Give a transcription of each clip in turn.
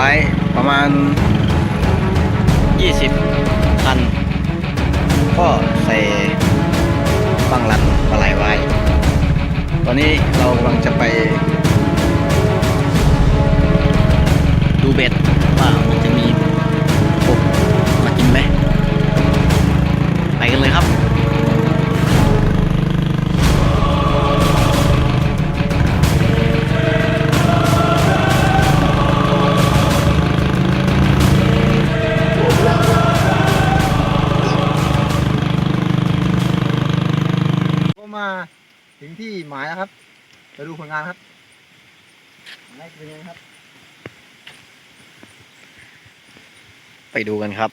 ว้ประมาณ 20คัน ก็ใส่บังลันปลาไหลไว้ ตอนนี้เรากำลังจะไป ดูเบ็ดว่ามันจะมีกบมากินไหมไปกันเลยครับ ถึงที่หมายแล้วครับจะดูผลงานครับได้เป็นยังไงครับ ไปดูกันครับ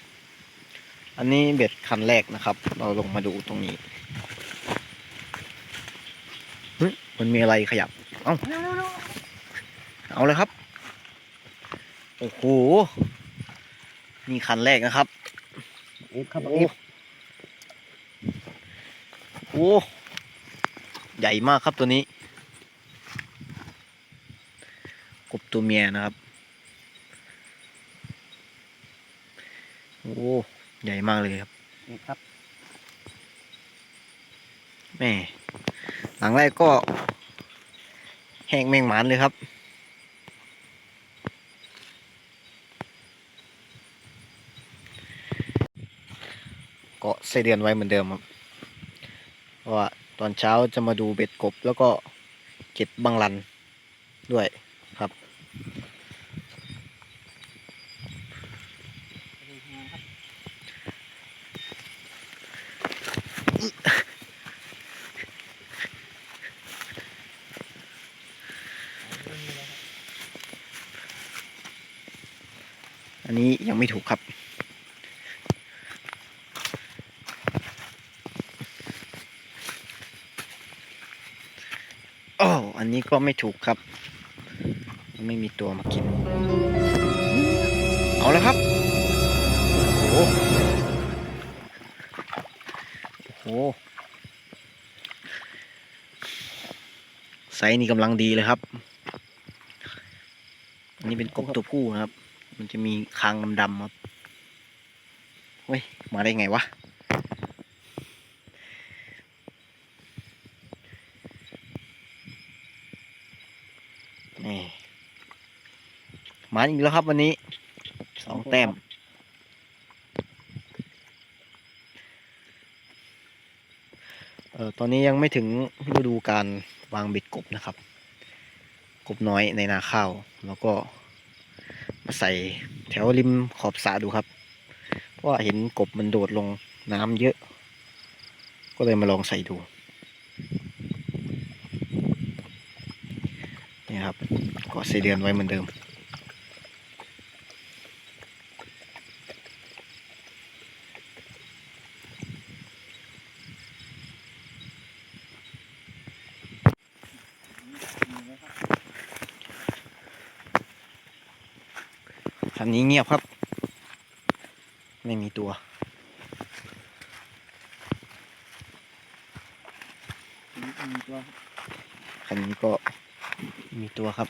อันนี้เบ็ดคันแรกนะครับ เราลงมาดูตรงนี้เฮ้ยมันมีอะไรขยับ เอาเอาเลยครับ โอ้โห นี่คันแรกนะครับ เอฟครับโอ้โหให ญ่มากครับตัวนี้ กบตัวเมียนะครับ โอ้ใหญ่มากเลยครับเอฟครับแม่หลังแรกก็แห้งแมงหมันเลยครับ เกาะไส้เดือนไว้เหมือนเดิมครับเพราะว่า ตอนเช้าจะมาดูเบ็ดกบ แล้วก็เก็บบังลันด้วยครับอันนี้ยังไม่ถูกครับ โอ้อั นนี้ก็ไม่ถูกครับ ไม่มีตัวมากิน เอาแล้วครับโอ้โหโอ้ไซส์นี่กำลังดีเลยครับ อันนี้เป็นกบตัวผู้นะครับ มันจะมีคางดำๆครับเฮ้ย มาได้ไงวะ นี่ มาอีกแล้วครับวันนี้สองแต้มเอ่อตอนนี้ยังไม่ถึงฤดูการวางเบ็ดกบนะครับ กบน้อยในนาข้าว แล้วก็มาใส่แถวริมขอบสระดูครับ เพราะว่าเห็นกบมันโดดลงน้ำเยอะ ก็เลยมาลองใส่ดูนี่ครับกาะไส้เดือนไว้เหมือนเดิม คันนี้เงียบครับ ไม่มีตัวมีตัวคันนี้ก็มีตัวครับ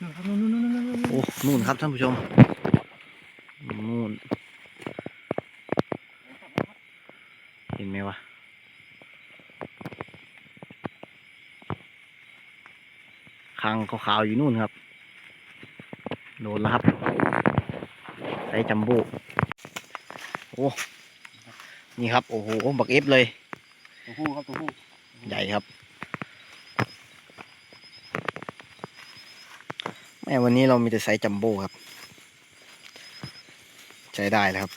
นู่นนู่นนู่นนู่นนู่นโอ้นู่นครับท่านผู้ชมนู่นเห็นไหมวะคางขาวๆอยู่นู่นครับ โดนแล้วครับไซส์จัมโบ้โอ้นี่ครับ โอ้โหบักเอฟเลยตัวผู้ครับตัวผู้ใหญ่ครับแม่วันนี้เรามีแต่ไซส์จัมโบ้ครับ ใช้ได้แล้วครับ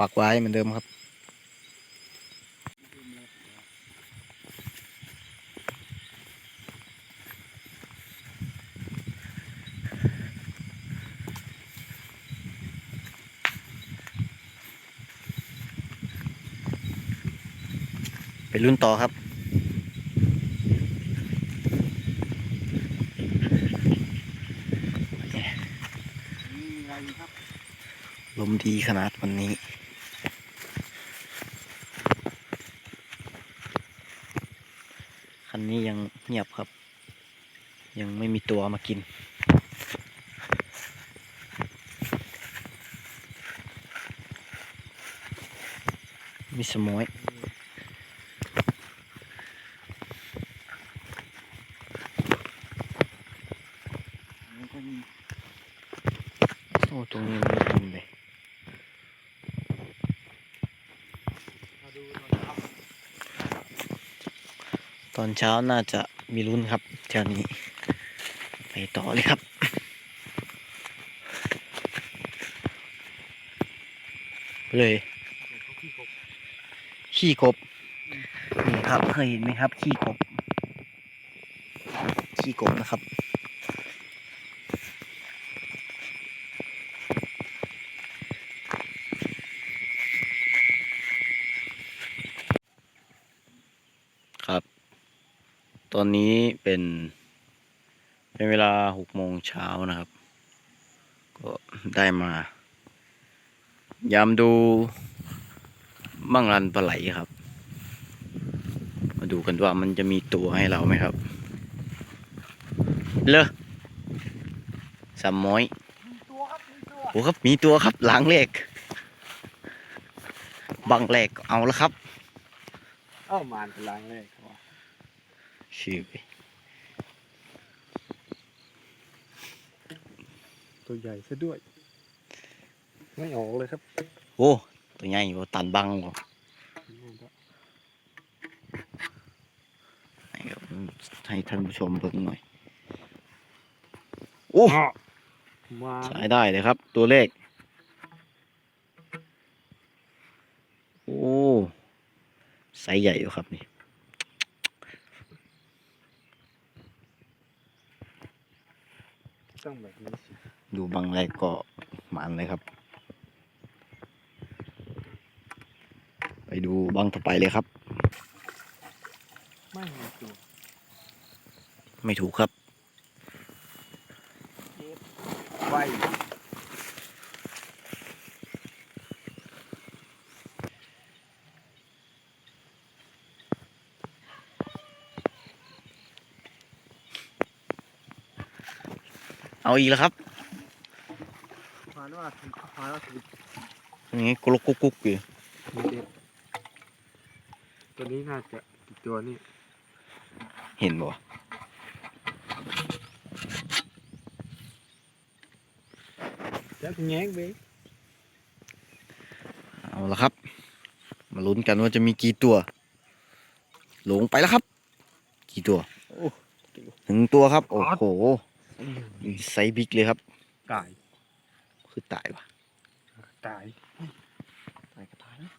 ปักไว้เหมือนเดิมครับ ไปรุ่นต่อครับนี่มีอะไรอีกครับลมดีขนาดวันนี้ คันนี้ยั งียบครับ ยังไม่มีตัวมากิน มีสมอยโอ้ตรงนี้มันไม่กินเลยตอนเช้าน่าจะ มีลุ้นครับเจ้านี้ ไปต่อเลยครับ เลยขี้กบนี่ครับเคยเห็นไหมครับ ขี้กบ ขี้กบนะครับ ต อนนี้เป็นเป็นเวลาหกโมงเช้านะครับ ก็ได้มายามดูบังรันปลาไหลครับ มาดูกันว่ามันจะมีตัวให้เราไหมครับ เลอสามม้อยมีตัวครับมีตัวโอ้ครับ มีตัวครับหลังเลกบังแรกเอาแล้วครับ เอ้ามานเป็นล้างแรกครับ ชื่อไปตัวใหญ่ซะด้วย ไม่ออกเลยครับ โอ้ตัวใหญ่บ่ตันบังบ่ให้ครับให้ท่านผู้ชมเบิ่งหน่อย โอ้มาใช้ได้เลยครับ ตัวเลข โอ้ไซส์ใหญ่อยู่ครับนี่ ต้องแบบนี้สิดูบังแรกก็หมันเลยครับ ไปดูบังต่อไปเลยครับ ไม่มีตัวไม่ถูกครับไฟ เอาอีกแล้วครับพานว่าถึงพานว่าถึงอย่างงี้กุลกกุ๊กกุ๊กอยู่มีเด็ดตัวนี้น่าจะอีกตัวนี้ เห็นบ่วะแล้วแง้งไปเอาละครับ มาลุ้นกันว่าจะมีกี่ตัวลงไปแล้วครับ กี่ตัวโอ้หนึ่งตัวครับ โอ้โหนี่ ไซส์บิ๊กเลยครับ ตาย คือตายวะตาย ตายก็ตายนะ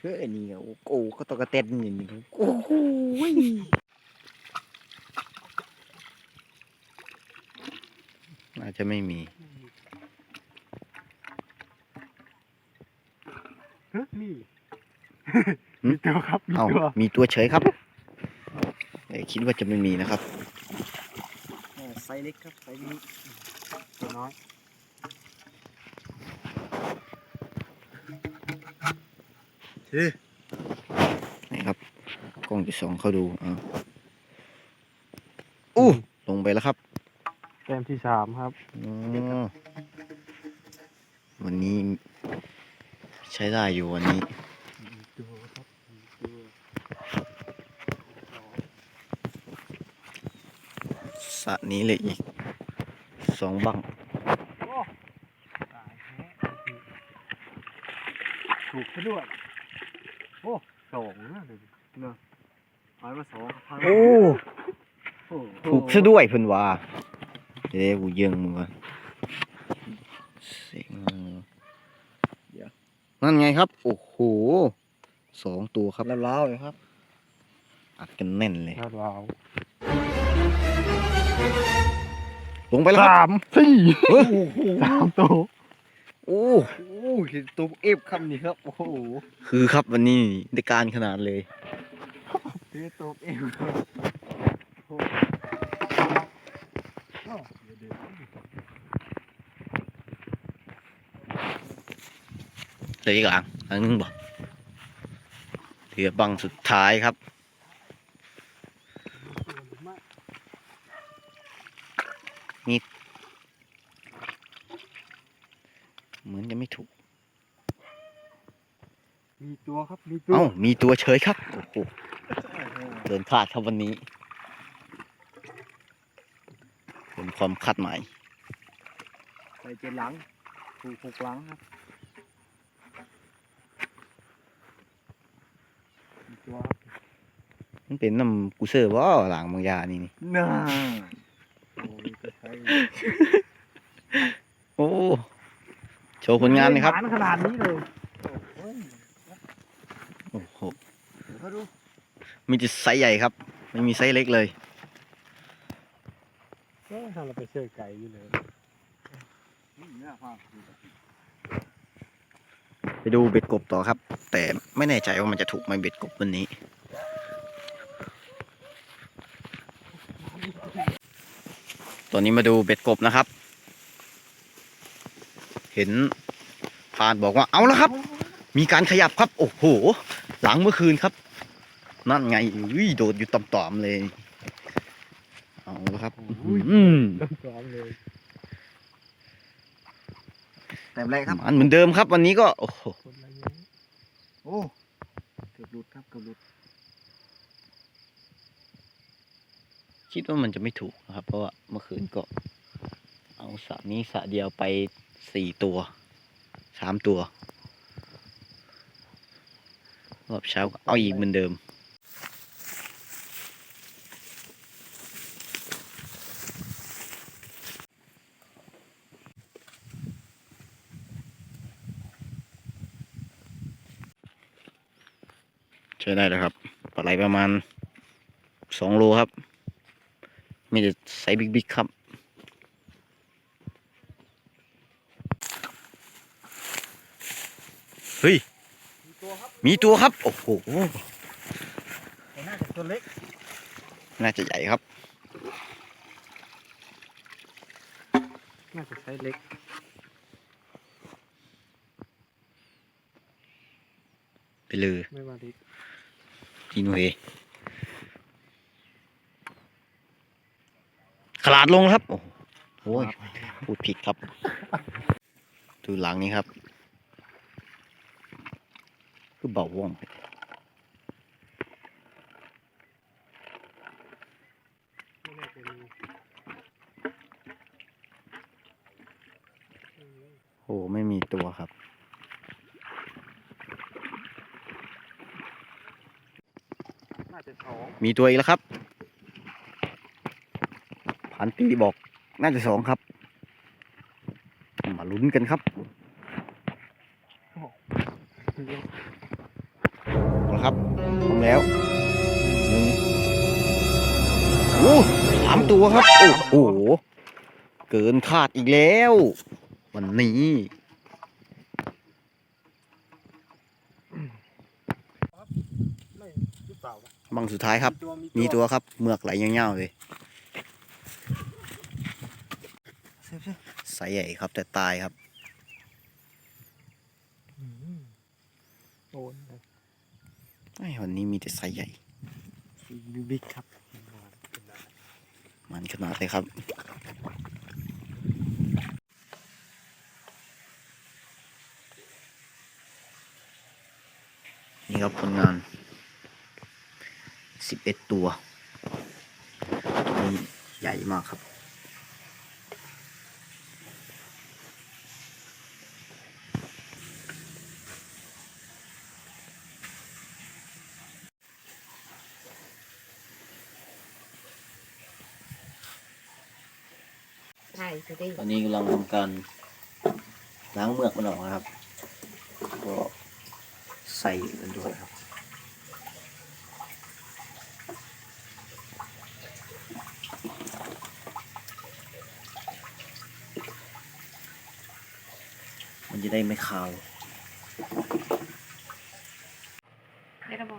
เฮ้ยนี่โอ้โหก็ตกกระเต้นอย่างนี้โอ้โหน่าจะไม่มีเฮ้ยนี่หึมีตัวครับ มีเอ้าตัว มีตัวเฉยครับ เอ้ยคิดว่าจะไม่มีนะครับไซส์เล็กครับไซส์นี้ตัวน้อยเฮ้ยนี่ครับ กล้องจะส่องเข้าดูอ่าอู้ลงไปแล้วครับแต้มที่สามครับอ๋อวันนี้ใช้ได้อยู่วันนี้ มีตัวครับมีตัว สระ นี้เลยอีกสองบังโอ้ตายแท้ถูกซะด้วย โอ้สองนะเดี๋ยวเนอะหายมาสองพันโอ้โอ้ถูกซะด้วยเพิ่นว่าเดี๋ยวกูเยิงมึงก่อนเสียงนั่นไงครับ โอ้โหสองตัวครับแล้วล้าวเลยครับ อัดกันแน่นเลยแล้วล้าว ลงไปแล้วครับสามสี่เฮ้ยสามตัวโอ้โอ้เห็นตัวเอฟคำนี้ครับ โอ้โหคือครับวันนี้ได้การขนาดเลย เห็นตัวเอฟครับโอ้โหอ้าวเดี๋ยวเดี๋ยวเหลยอีกหลังหลังนึงบ่เหลือบังสุดท้ายครับ เหมือนจะไม่ถูก มีตัวครับ มีตัว เอ้า มีตัวเฉยครับโอ้โหเดินพลาดครับวันนี้เป็นความคาดหมายใส่เจ็ดหลังถูกหกหลังครับมีตัวครับมันเป็นน้ำกูเซอร์ว่าหลังบางยานี่นี่น่าโอ้ยก็ใช้ โอ้โชว์ผลงานหนะครับหวขนาดนี้เลยโอ้ยโอ้โหเดี๋ยวเขาดูมีแต่ไซส์ใหญ่ครับ ไม่มีไซส์เล็กเลย ก็ทำเราไปเชื่อไก่อยู่เลยนี่เนี่ยภาพดูแบบไปดูเบ็ดกบต่อครับ แต่ไม่แน่ใจว่ามันจะถูกไหมเบ็ดกบวันนี้ ตอนนี้มาดูเบ็ดกบนะครับ เห็นพานบอกว่าเอาแล้วครับ มีการขยับครับ โอ้โห หลังเมื่อคืนครับ นั่นไงอุ้ยโดดอยู่ต่อมๆเลย เอาแล้วครับ อืมต้องซ้อมเลยแต่แรกครับมันเหมือนเดิมครับ วันนี้ก็ โอ้โหคนละเยอะโอ้เกือบหลุดครับเกือบหลุด คิดว่ามันจะไม่ถูกนะครับ เพราะว่าเมื่อคืนก็ เอาสระนี้สระเดียวไปสี่ตัวสามตัว รอบเช้าเอาอีกเหมือนเดิมใช้ได้แล้วครับปลาไหลประมาณสองโลครับ มีแต่ไซส์บิ๊กๆครับเฮ้ยมีตัวครับมีตัวครับโอ้โหแต่น่าจะตัวเล็ก น่าจะใหญ่ครับ น่าจะใช้เล็กไปเลยไม่ว่าเล็กจีนูเฮ ขลาดลงครับโอ้โหโอ้ยพูดผิดครับ ดูหลังนี้ครับ คือเบาว่องไปไม่น่าจะมีอืมโอ้โหไม่มีตัวครับน่าจะสองมีตัวอีกแล้วครับพั นปีบอกน่าจะสองครับ มาลุ้นกันครับเอาละครับพร้อมแล้วหนึ่งโอ้สามตัวครับ โอ้โห เกินคาดอีกแล้ว วันนี้บังสุดท้ายครับ มีตัวครับ เมือกไหลเงี้ยวๆเลย เซ ฟเซฟไซส์ใหญ่ครับ แต่ตายครับอืมโอนเลยไอ้วันนี้มีแต่ไซส์ใหญ่บิ๊กครับเป็นนานเป็นนานมันขนาดเลยครับ นี่ครับผลงานสิบเอ็ดตัว นี่ใหญ่มากครับ จะได้ตอนนี้กำลังทำการล้างเมือกมันออกนะครับ ก็ใส่กันด้วยครับมมันจะได้ไม่คาวได้ระบอ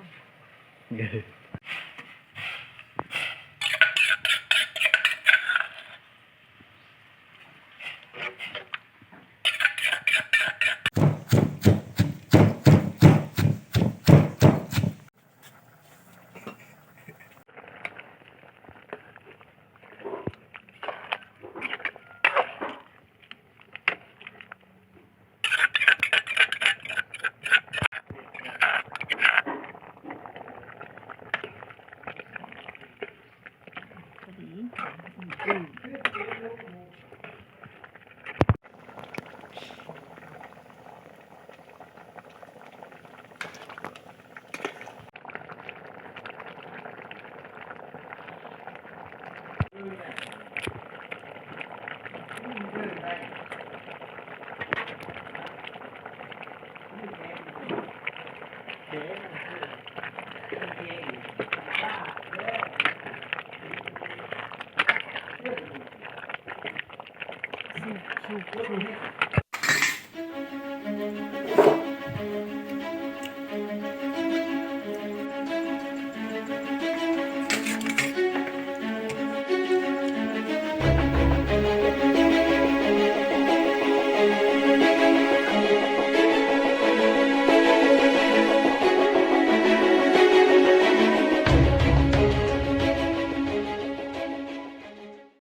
กเ